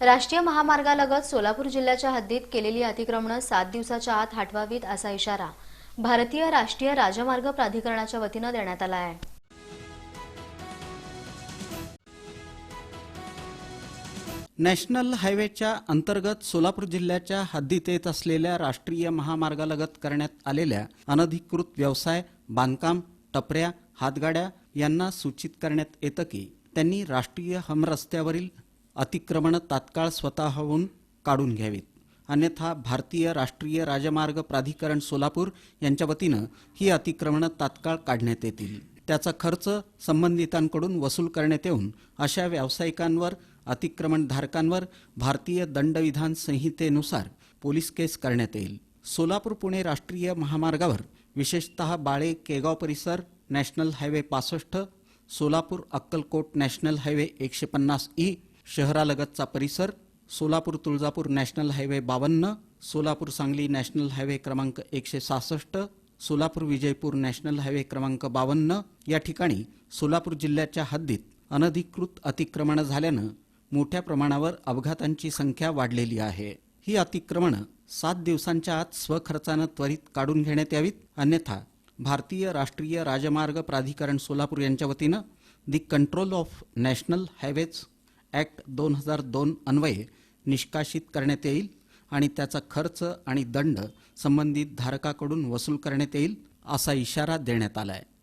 राष्ट्रीय महामार्गालगत सोलापूर जिल्ह्याच्या हद्दीत केलेली अतिक्रमणं सात दिवसाच्या आत हटवावीत असा इशारा भारतीय राष्ट्रीय राजमार्ग प्राधिकरणाच्या वतीनं देण्यात आला आहे. नॅशनल हायवेच्या अंतर्गत सोलापूर जिल्ह्याच्या हद्दीत येत असलेल्या राष्ट्रीय महामार्गालगत करण्यात आलेल्या अनधिकृत व्यवसाय बांधकाम टपऱ्या हातगाड्या यांना सूचित करण्यात येतं की त्यांनी राष्ट्रीय हमरस्त्यावरील अतिक्रमणं तात्काळ स्वतःहून काढून घ्यावीत. अन्यथा भारतीय राष्ट्रीय राजमार्ग प्राधिकरण सोलापूर यांच्या वतीनं ही अतिक्रमणं तात्काळ काढण्यात येतील. त्याचा खर्च संबंधितांकडून वसूल करण्यात येऊन अशा व्यावसायिकांवर अतिक्रमणधारकांवर भारतीय दंडविधान संहितेनुसार पोलीस केस करण्यात येईल. सोलापूर पुणे राष्ट्रीय महामार्गावर विशेषतः बाळे केगाव परिसर नॅशनल हायवे पासष्ट सोलापूर अक्कलकोट नॅशनल हायवे एकशे पन्नास ई शहरालगतचा परिसर सोलापूर तुळजापूर नॅशनल हायवे बावन्न सोलापूर सांगली नॅशनल हायवे क्रमांक एकशे सहासष्ट सोलापूर विजयपूर नॅशनल हायवे क्रमांक बावन्न या ठिकाणी सोलापूर जिल्ह्याच्या हद्दीत अनधिकृत अतिक्रमणं झाल्यानं मोठ्या प्रमाणावर अपघातांची संख्या वाढलेली आहे. ही अतिक्रमणं सात दिवसांच्या आत स्वखर्चानं त्वरित काढून घेण्यात यावीत अन्यथा भारतीय राष्ट्रीय राजमार्ग प्राधिकरण सोलापूर यांच्या वतीनं the control of national highways act दोन हजार दोन अन्वये निष्कासित करण्यात येईल आणि त्याचा खर्च आणि दंड संबंधित धारकाकडून वसूल करण्यात येईल असा इशारा देण्यात आला आहे